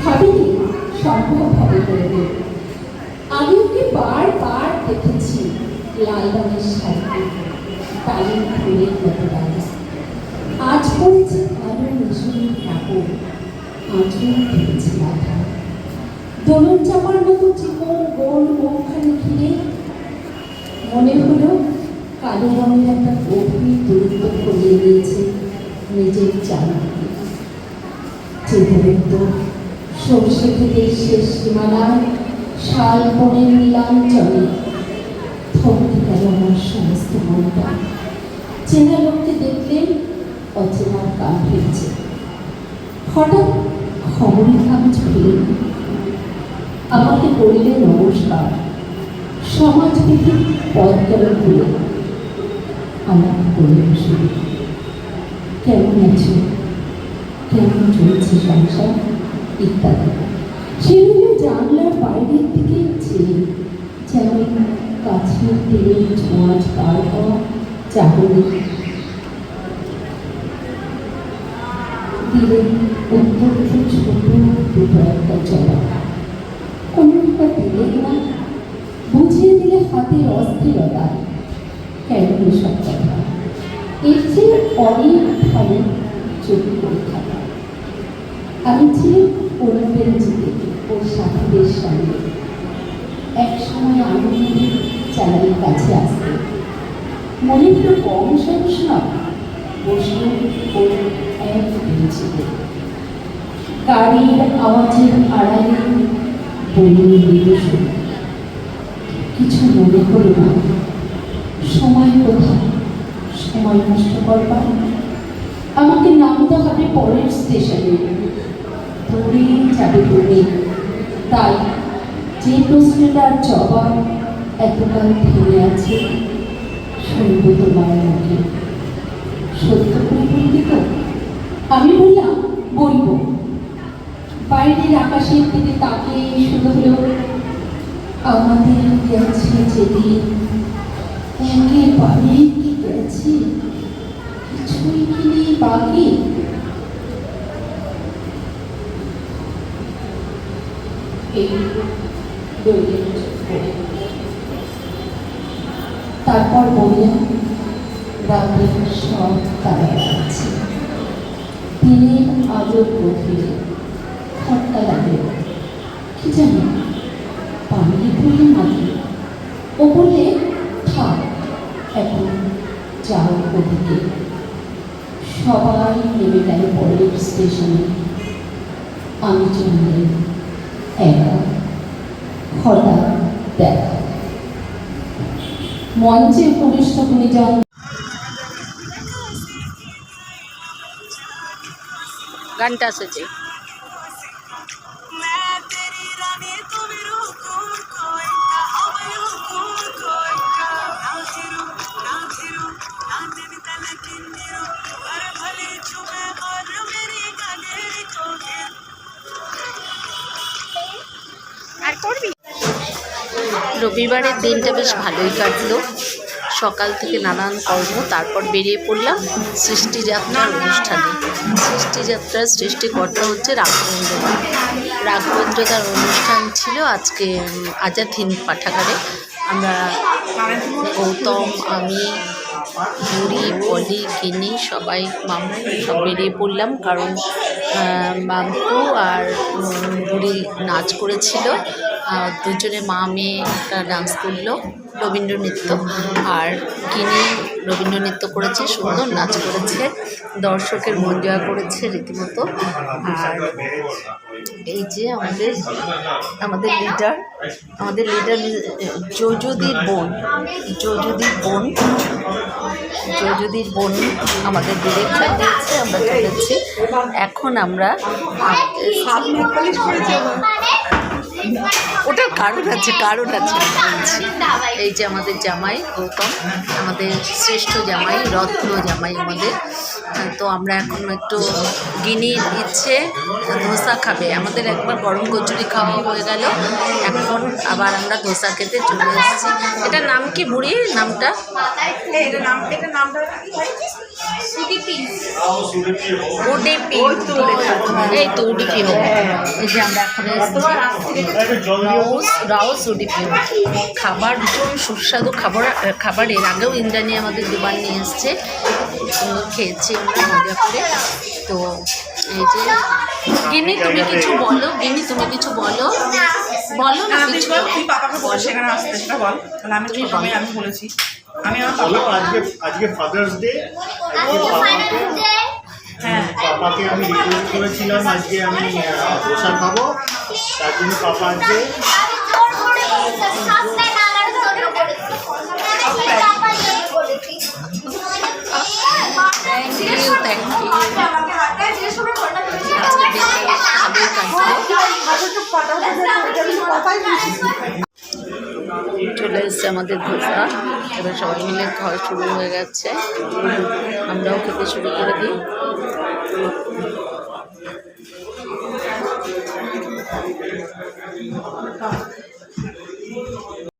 ভাবিনি সম্ভব হবে দেব? আমি ওকে বারবার দেখেছি লাল রঙের শাড়ি কালির ফুলের মতো লাগে আজ পড়েছে কালো মিশনের কাপড় আঁচল ফেলেছে মাথা দোলন চাপার মতো চিকন গোল মুখখানে ঘিরে, মনে হলো কালো রঙের একটা গভীর দূরত্ব করিয়ে দিয়েছে নিজের জানাকে চেতনের তো সর্ষে থেকে শেষ সীমানায় শাল বনের নীলাঞ্চলে থমকে গেল আমার সমস্ত মনটা চেনা লোককে দেখলে অচেনার কান ফিরছে হঠাৎ খবরের কাগজ ফিরে আমাকে বললে নমস্কার সমাজবিধি পদ গেল খুলে আমাকে বললেন শুরু কেমন আছো? কেমন চলছে সংসার? ইত্যাদি। সেগুলো জানলার বাইরের দিকে চেয়ে যেমন কাছের তেলের ছোঁয়াচ পার হওয়া চাহনি দিলেন অত্যন্ত ছোট দুটো একটা জবা। কোনটা দিলেন না, বুঝিয়ে দিলে হাতের অস্থিরতা। কেন এসব কথা? এর চেয়ে অনেক ভালো চোখ থাকা আমি ছিলাম অনুপেন জিতে ওর সাথীদের সঙ্গে। এক সময় আনন্দে চালানের কাছে আসতে। মনে হলো কম সাহস না বসল ওর এক বেঞ্চিতে। গাড়ির আওয়াজের আড়ালে বলুন মৃদু। কিছু মনে হলো না। সময় কোথায়? সময় নষ্ট করবার? আমাকে নামতে হবে পরের স্টেশনে। দূরে যাবে দূরে তাই যে প্রশ্নটার জবাব এতকাল থেমে আছে, শুনব তোমার মুখে। সত্য করে বলবি তো আমি বললাম, বলব। বাইরের আকাশের দিকে তাকিয়ে শুধু হলো, আমাদের গেছে যেদিন, একেবারে কি গেছে? কিছুই কি নেই বাকি? এই তারপর বললাম রাতের সব তারা আছে দিনের আলোর গভীরে খটকা লাগে। কি জানি পানি পড়লে নাকি? ও বললে, থাক, এখন যাও ওদিকে। সবাই নেমে গেল পরের স্টেশনে। আমি চললে একা হঠাৎ দেখা। মঞ্চে উপবিষ্ট গুণীজন গানটা এসেছে রবিবারের দিনটা বেশ ভালোই কাটলো। সকাল থেকে নানান কর্ম, তারপর বেরিয়ে পড়লাম সৃষ্টিযাত্রার অনুষ্ঠানে। সৃষ্টিযাত্রার সৃষ্টিকর্তা হচ্ছে রাঘবেন্দ্র রাঘবেন্দ্র দার অনুষ্ঠান ছিল আজকে আজাদ হিন্দ পাঠাগারে। আমরা গৌতম, আমি, বুড়ি, পলি গিনি সবাই, মামু, সব বেরিয়ে পড়লাম কারণ মামু আর বুড়ি নাচ করেছিল। দুজনে মা, মেয়ে একটা ডান্স করল, রবীন্দ্র নৃত্য। আর গিনি রবীন্দ্র নৃত্য করেছে, সুন্দর নাচ করেছে, দর্শকের মন জয় করেছে রীতিমতো। আর এই যে আমাদের আমাদের লিডার আমাদের লিডার যজুদির বোন যজুদির বোন যজুদির বোন আমাদের ডিরেকশন দিয়েছে, আমরা চলেছি এখন আমরা ওটার কারণ আছে কারণ আছে। বলছি এই যে আমাদের জামাই গৌতম আমাদের শ্রেষ্ঠ জামাই রত্ন জামাই আমাদের। তো আমরা এখন একটু গিনির ইচ্ছে ধোসা খাবে। আমাদের একবার গরম কচুরি খাওয়া হয়ে গেল এখন আবার আমরা ধোসা খেতে চলে এসেছি। এটার নাম কি বুড়ি নামটা? এটা নাম এটা নামটা এই রাউস খাবার ভীষণ সুস্বাদু খাবার খাবার এর আগেও ইন্দ্রাণী আমাদের দুবার নিয়ে এসছে। খেয়েছি আমরা মজা করে। তো এই যে গিনি তুমি কিছু বলো গিনি তুমি কিছু বলো। বলো না তুই বল, তুই পাপাকে বল সেখানে আসতে সেটা বল। তাহলে আমি ছোট মেয়ে আমি বলেছি। আমি আমার বলো আজকে আজকে ফাদার্স ডে আজকে পাপাকে হ্যাঁ। পাপাকে আমি রিকোয়েস্ট করেছিলাম আজকে আমি ধোসা খাব। তার জন্য পাপা আজকে থ্যাংক ইউ থ্যাংক ইউ আজকে দিনটা ভালোই কাটলো চলে এসছে আমাদের ধোসা। এবার সবাই মিলে খাওয়া শুরু হয়ে গেছে। আমরাও খেতে শুরু করে দিই।